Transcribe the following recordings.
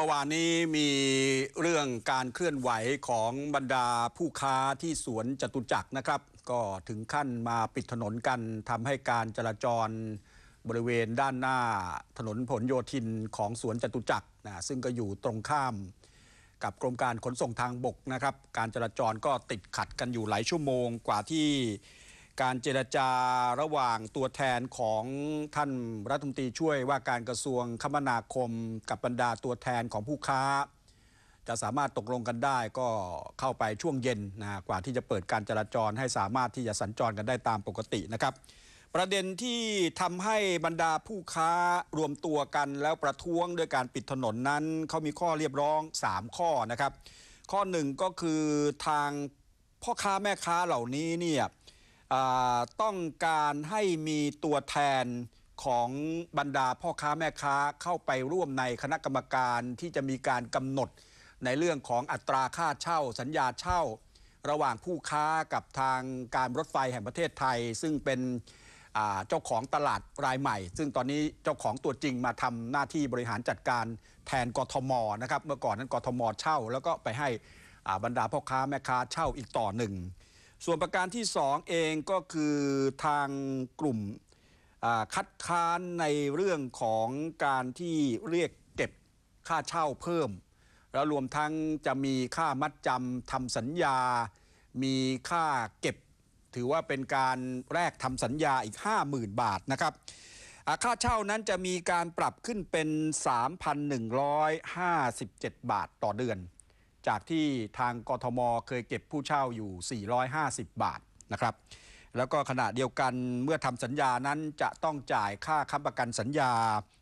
เมื่อวานนี้มีเรื่องการเคลื่อนไหวของบรรดาผู้ค้าที่สวนจตุจักรนะครับ ก็ถึงขั้นมาปิดถนนกันทำให้การจราจรบริเวณด้านหน้าถนนผลโยธินของสวนจตุจักรนะซึ่งก็อยู่ตรงข้าม กับกรมการขนส่งทางบกนะครับ การจราจรก็ติดขัดกันอยู่หลายชั่วโมงกว่าที่ การเจรจาระหว่างตัวแทนของท่านรัฐมนตรีช่วยว่าการกระทรวงคมนาคม กับบรรดาตัวแทนของผู้ค้า จะสามารถตกลงกันได้ก็เข้าไปช่วงเย็นนะกว่าที่จะเปิดการจราจรให้สามารถที่จะสัญจรกันได้ตามปกตินะครับ ประเด็นที่ทำให้บรรดาผู้ค้ารวมตัวกันแล้วประท้วงด้วยการปิดถนนนั้นเขามีข้อเรียบร้อง 3 ข้อนะครับ ข้อหนึ่งก็คือทางพ่อค้าแม่ค้าเหล่านี้เนี่ย ต้องการให้มีตัวแทนของบรรดาพ่อค้าแม่ค้าเข้าไปร่วมในคณะกรรมการที่จะมีการกำหนดในเรื่องของอัตราค่าเช่า สัญญาเช่า ระหว่างผู้ค้ากับทางการรถไฟแห่งประเทศไทย ซึ่งเป็นเจ้าของตลาดรายใหม่ ซึ่งตอนนี้เจ้าของตัวจริงมาทำหน้าที่บริหารจัดการแทนกทมนะครับ เมื่อก่อนนั้นกทมเช่า แล้วก็ไปให้บรรดาพ่อค้าแม่ค้าเช่าอีกต่อหนึ่ง ส่วนประการที่ 2 เองก็คือทางกลุ่มคัดค้านในเรื่องของการที่เรียกเก็บค่าเช่าเพิ่ม แล้วรวมทั้งจะมีค่ามัดจำทำสัญญา มีค่าเก็บ ถือว่าเป็นการแรกทำสัญญาอีก 50,000 บาทนะครับค่าเช่านั้นจะมีการปรับขึ้นเป็น 3,157 บาทต่อเดือน จากที่ทางกทมเคยเก็บผู้เช่าอยู่ 450 บาทนะครับ แล้วก็ขณะเดียวกันเมื่อทำสัญญานั้นจะต้องจ่ายค่าค้ำประกันสัญญา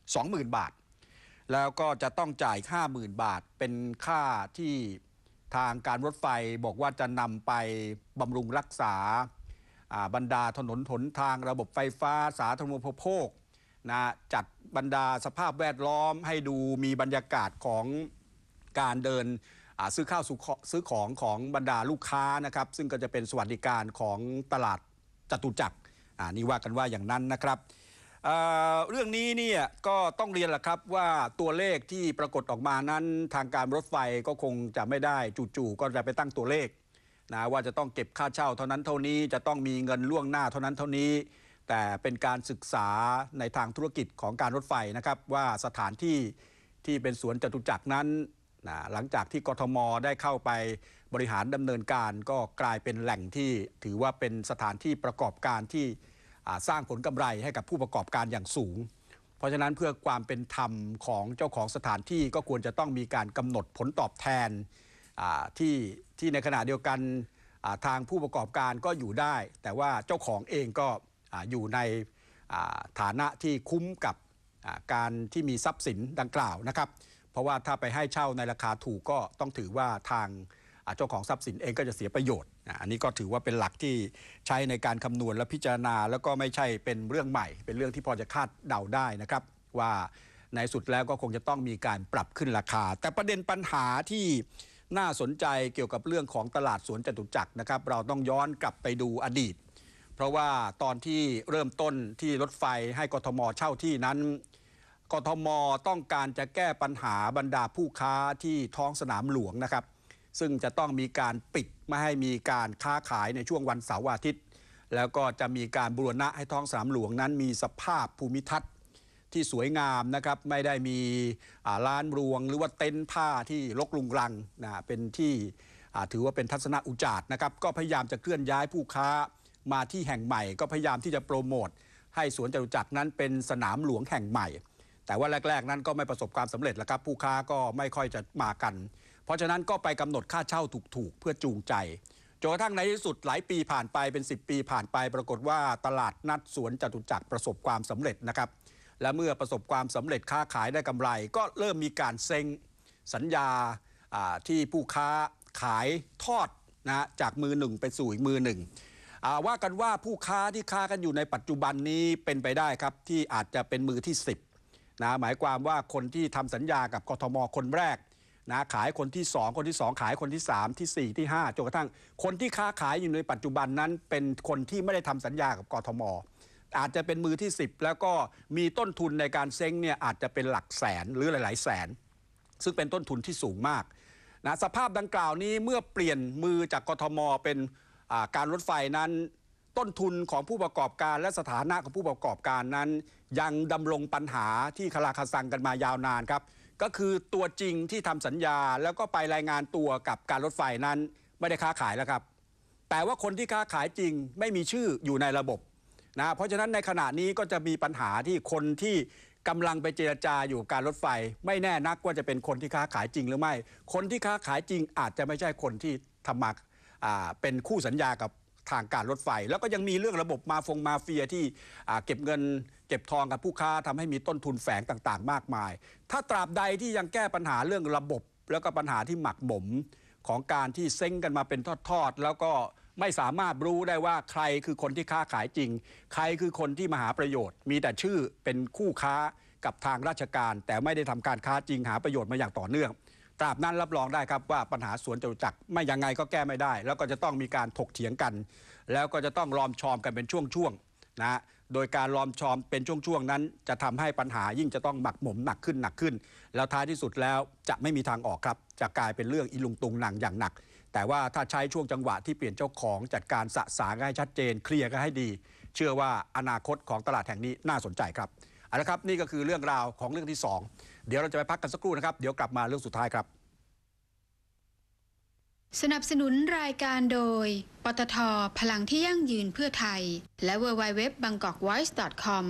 20,000 บาท แล้วก็จะต้องจ่าย 50,000 บาท เป็นค่าที่ทางการรถไฟบอกว่าจะนำไปบำรุงรักษาบรรดาถนนหนทางระบบไฟฟ้าสาธารณูปโภคนะจัดบรรดาสภาพแวดล้อมให้ดูมีบรรยากาศของการเดิน ซื้อข้าวซื้อของของบรรดาลูกค้านะครับซึ่งก็จะเป็นสวัสดิการของตลาดจตุจักรนี่ว่ากันว่าอย่างนั้นนะครับเเรื่องนี้เนี่ยก็ต้องเรียนแหละครับว่าตัวเลขที่ปรากฏออกมานั้นทางการรถไฟก็คงจะไม่ได้จู่ๆก็จะไปตั้งตัวเลขนะว่าจะต้องเก็บค่าเช่าเท่านั้นเท่านี้จะต้องมีเงินล่วงหน้าเท่านั้นเท่านี้ แต่เป็นการศึกษาในทางธุรกิจของการรถไฟนะครับว่าสถานที่ที่เป็นสวนจตุจักรนั้น นะหลังจากที่กทมได้เข้าไปบริหารดำเนินการก็กลายเป็นแหล่งที่ถือว่าเป็นสถานที่ประกอบการที่สร้างผลกำไรให้กับผู้ประกอบการอย่างสูง เพราะฉะนั้นเพื่อความเป็นธรรมของเจ้าของสถานที่ก็ควรจะต้องมีการกำหนดผลตอบแทนที่ที่ในขณะเดียวกันทางผู้ประกอบการก็อยู่ได้ แต่ว่าเจ้าของเองก็ออยู่ในฐานะที่คุ้มกับการที่มีทรัพย์สินดังกล่าวนะครับ เพราะว่าถ้าไปให้เช่าในราคาถูกก็ต้องถือว่าทางเจ้าของทรัพย์สินเองก็จะเสียประโยชน์ อันนี้ก็ถือว่าเป็นหลักที่ใช้ในการคำนวณและพิจารณา แล้วก็ไม่ใช่เป็นเรื่องใหม่ เป็นเรื่องที่พอจะคาดเดาได้นะครับ ว่าในสุดแล้วก็คงจะต้องมีการปรับขึ้นราคา แต่ประเด็นปัญหาที่น่าสนใจเกี่ยวกับเรื่องของตลาดสวนจตุจักรนะครับ เราต้องย้อนกลับไปดูอดีต เพราะว่าตอนที่เริ่มต้นที่รถไฟให้กทมเช่าที่นั้น กทมต้องการจะแก้ปัญหาบรรดาผู้ค้าที่ท้องสนามหลวงนะครับ ซึ่งจะต้องมีการปิดไม่ให้มีการค้าขายในช่วงวันเสาร์อาทิตย์ แล้วก็จะมีการบูรณะให้ท้องสนามหลวงนั้นมีสภาพภูมิทัศน์ที่สวยงามนะครับไม่ได้มีร้านรวง หรือว่าเต็นท์ผ้าที่รกรุงรังนะเป็นที่ถือว่าเป็นทัศนอุจาร์นะครับก็พยายามจะเคลื่อนย้ายผู้ค้ามาที่แห่งใหม่ ก็พยายามที่จะโปรโมทให้สวนจตุจักรนั้นเป็นสนามหลวงแห่งใหม่ แต่ว่าแรก ๆ นั้นก็ไม่ประสบความสำเร็จแล้วครับ ผู้ค้าก็ไม่ค่อยจะมากัน เพราะฉะนั้นก็ไปกำหนดค่าเช่าถูกๆ เพื่อจูงใจจนกระทั่งในที่สุดหลายปีผ่านไปเป็น 10 ปีผ่านไป ปรากฏว่าตลาดนัดสวนจตุจักรประสบความสำเร็จนะครับ และเมื่อประสบความสำเร็จค้าขายได้กำไร ก็เริ่มมีการเซ็งสัญญาที่ผู้ค้าขายทอดนะจากมือหนึ่งไปสู่อีกมือหนึ่งว่ากันว่าผู้ค้าที่ค้ากันอยู่ในปัจจุบันนี้เป็นไปได้ครับที่อาจจะเป็นมือที่ 10 นะหมายความว่าคนที่ทำสัญญากับกทมคนแรกนะขายคนที่ 2 คนที่ 2 ขายคนที่ 3ทีสี่ 4 ที่5จนกระทั่ง คนที่ค้าขายอยู่ในปัจจุบันนั้น เป็นคนที่ไม่ได้ทำสัญญากับกทม อาจจะเป็นมือที่ 10 แล้วก็มีต้นทุนในการเซ้งเนี่ยอาจจะเป็นหลักแสนหรือหลาย ๆ แสน ซึ่งเป็นต้นทุนที่สูงมากนะสภาพดังกล่าวนี้เมื่อเปลี่ยนมือจากกทมเป็นการรถไฟนั้น ต้นทุนของผู้ประกอบการและสถานะของผู้ประกอบการนั้น ยังดำรงปัญหาที่คลาคาซังกันมายาวนานครับ ก็คือตัวจริงที่ทำสัญญาแล้วก็ไปรายงานตัวกับการรถไฟนั้น ไม่ได้ค้าขายแล้วครับ แต่ว่าคนที่ค้าขายจริงไม่มีชื่ออยู่ในระบบนะเพราะฉะนั้นในขณะนี้ก็จะมีปัญหาที่คนที่กำลังไปเจรจาอยู่การรถไฟ ไม่แน่นักว่าจะเป็นคนที่ค้าขายจริงหรือไม่ คนที่ค้าขายจริงอาจจะไม่ใช่คนที่ทำมาเป็นคู่สัญญากับ ทางการรถไฟ แล้วก็ยังมีเรื่องระบบมาฟงมาเฟียที่เก็บเงิน เก็บทองกับผู้ค้าทำให้มีต้นทุนแฝงต่าง ๆ มากมาย ถ้าตราบใดที่ยังแก้ปัญหาเรื่องระบบ แล้วก็ปัญหาที่หมักหมมของการที่เซ้งกันมาเป็นทอดๆ แล้วก็ไม่สามารถรู้ได้ว่าใครคือคนที่ค้าขายจริง ใครคือคนที่มาหาประโยชน์ มีแต่ชื่อเป็นคู่ค้ากับทางราชการ แต่ไม่ได้ทำการค้าจริงหาประโยชน์มาอย่างต่อเนื่อง ตราบนั้นรับรองได้ครับว่าปัญหาสวนจตุจักรไม่ยังไงก็แก้ไม่ได้ แล้วก็จะต้องมีการถกเถียงกัน แล้วก็จะต้องลอมชอมกันเป็นช่วงๆนะโดยการลอมชอมเป็นช่วงๆนั้น จะทำให้ปัญหายิ่งจะต้องหมักหมมหนักขึ้นหนักขึ้น แล้วท้ายที่สุดแล้วจะไม่มีทางออกครับจะกลายเป็นเรื่องอีลุงตุงหนังอย่างหนัก แต่ว่าถ้าใช้ช่วงจังหวะที่เปลี่ยนเจ้าของจัดการสะสางให้ชัดเจน เคลียร์กันให้ดี เชื่อว่าอนาคตของตลาดแห่งนี้น่าสนใจครับ เอาละครับนี่ก็คือเรื่องราวของเรื่องที่สองเดี๋ยวเราจะไปพักกันสักครู่นะครับ เดี๋ยวกลับมาเรื่องสุดท้ายครับ สนับสนุนรายการโดย ปตทพลังที่ยั่งยืนเพื่อไทย และ w w w b a n g k o k v o i c e c o m